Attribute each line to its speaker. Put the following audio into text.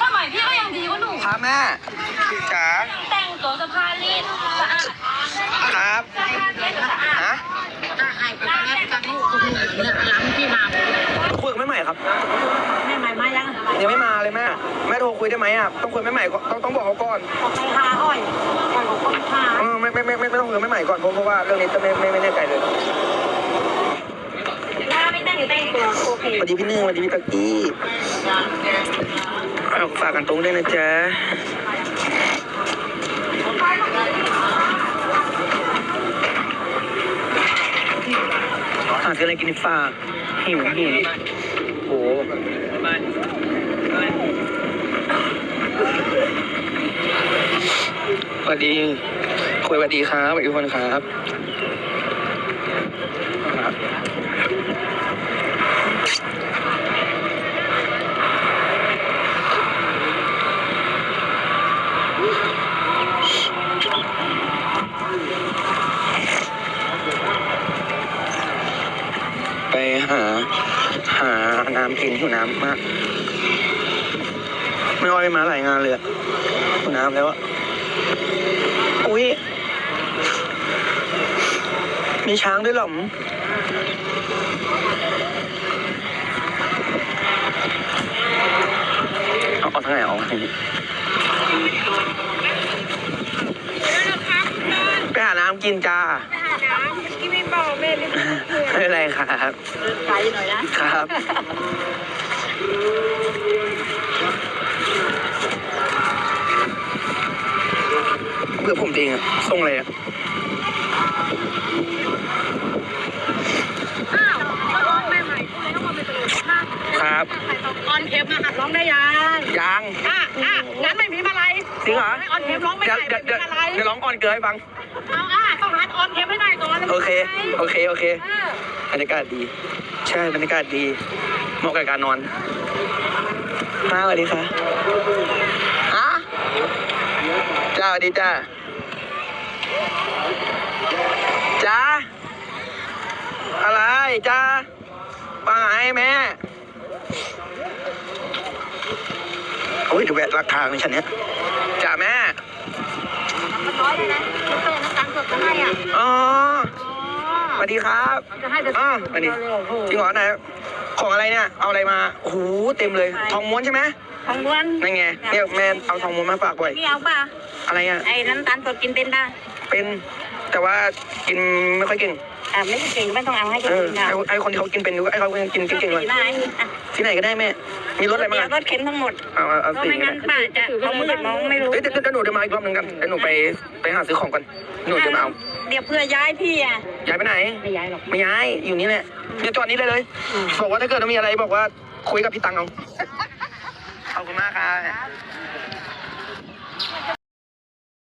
Speaker 1: สมัยพี่ก็ยังดีกว่าหนู
Speaker 2: ครับแม่จ๋า
Speaker 1: แต่งตัวสะพานรีดสะอาด
Speaker 2: ครับ
Speaker 1: สะอาดเรียบสะอาด
Speaker 2: ฮะ
Speaker 3: ถ้าให้ไปแล้วจะให้เนี่ยล้ำที่มา
Speaker 2: คุยกับแม่ใหม่ครับ
Speaker 3: แม่ใหม่มายัง
Speaker 2: ยังไม่มาเลยแม่แม่โทรคุยได้ไหมอะต้องคุยแม่ใหม่ก่อนต้องต้องบอกเขาก่อน
Speaker 3: ออกไปหาอ้อยอ้อยของคนหา
Speaker 2: เออไม่ไม่ไม่ไม่ไม่ต้องคุยกับแม่ใหม่ก่อนเพราะเพราะว่าเรื่องนี้จะไม่ไม่ไม่แน่ใจเลย สวัสดีพี่หนึ่งสวัสดีพี่ตะกี้เอาฝากกันตรงด้วยนะจ๊ะหาซื้ออะไรกินฝากหิวหิวโอ้โหสวัสดีคุยสวัสดีครับสวัสดีทุกคนครับำกินหิวน้ำมาก ไม่ว่าไปมาหลายงานเลยอะหิวน้ำแล้วอะอุ้ยมีช้างด้วยหรอมเอาเอาทางไหนเอาทางนี้ไปหาน้ำกินจ้า
Speaker 1: ที่ไม่บอกแม่นี่
Speaker 2: ไม่เป็นไรครับ
Speaker 3: ไกลหน่อยนะ ครับ
Speaker 2: เพื่อผมเองอะส่งอะไรอะ
Speaker 3: อ้าวร้องแม่ใหม่ก็เลยต้องมาเป็นตัวข้าง
Speaker 2: ครับ
Speaker 3: ออนเทปมาหัดร้องได้ยัง
Speaker 2: ยัง
Speaker 3: อะอะงั้นไม่มีอะไร
Speaker 2: จริงเหรอ
Speaker 3: ออนเทปร้องไม่ได้ไม่
Speaker 2: เดี๋ยว
Speaker 3: มีอะไร
Speaker 2: เดี๋ยวร้องก่อนเกลือให้ฟัง
Speaker 3: เอาอะต้องหัดออนเทปให้ได้ก่อน
Speaker 2: โอเคโอเคโอเค
Speaker 3: ออบ
Speaker 2: รรยากาศดี ใช่บรรยากาศดีเหมาะกับการนอนมาสวัสดีค่ะฮะจ้าสวัสดีจ้าจ้าอะไรจ้าป้าให้แม่ โอ้ยเดี๋ยวแวะราคาในชั้นเนี้ยจ้าแม่
Speaker 3: มันน้อยเลยนะเติมน้ำตาลสดมาให้อะ
Speaker 2: อ๋อ
Speaker 3: อ๋อ
Speaker 2: สวัสดีครับ
Speaker 3: จะให้แต่
Speaker 2: อ๋อสวัสดี
Speaker 3: โอ้โห
Speaker 2: จริงเหรอไหนของอะไรเนี่ยเอาอะไรมาโอ้โหเต็มเลย ทองม้วนใช่ไหม
Speaker 3: ของล้วน
Speaker 2: นั่นไงเนี่ยแม่เอาทองม้วนมาฝากบ่อย
Speaker 3: นี่เอาป่ะ
Speaker 2: อะไรอะ
Speaker 3: ไอ้น้ำตาลสดกินเป็นป่ะ
Speaker 2: เป็น แต่ว่ากินไม่ค่อยเก่ง
Speaker 3: อ่าไม่เก่งไม่ต้องเอาให้
Speaker 2: เอ
Speaker 3: กิ
Speaker 2: อน
Speaker 3: ค่ะ
Speaker 2: ไอ้ไอ้คนที่เขากินเป็นก็ไอ้เขากินเก่งๆเลย
Speaker 3: ได้อะ
Speaker 2: ที่ไหนก็ได้แม่ มีรถอะไรบ้าง
Speaker 3: เดี๋ยว
Speaker 2: อะ
Speaker 3: รถเข็นทั้งหมด
Speaker 2: เอาเอาเอา
Speaker 3: เพราะ
Speaker 2: สี
Speaker 3: ไม่
Speaker 2: ก็
Speaker 3: งั้น
Speaker 2: ได้
Speaker 3: ป้าจะเขามืดมองไม่รู้
Speaker 2: เฮ้ยเดี๋ยวเดี๋ยวหนูเดี๋ยวมาอีกรอบหนึงกันเดี๋ยวหนูไปไปหาซื้อของก่อนหนูจะมาเอา
Speaker 3: เดี๋ยวเพื่อย้ายที่อะ
Speaker 2: ย้ายไปไหน
Speaker 3: ไม่ย้ายหรอก
Speaker 2: ไม่ย้ายอยู่นี่แหละเดี๋ยวจอดนี้เลยเลย บอกว่าถ้าเกิดว่ามีอะไรบอกว่าคุยกับพี่ตังเอาขอบคุณมากครับ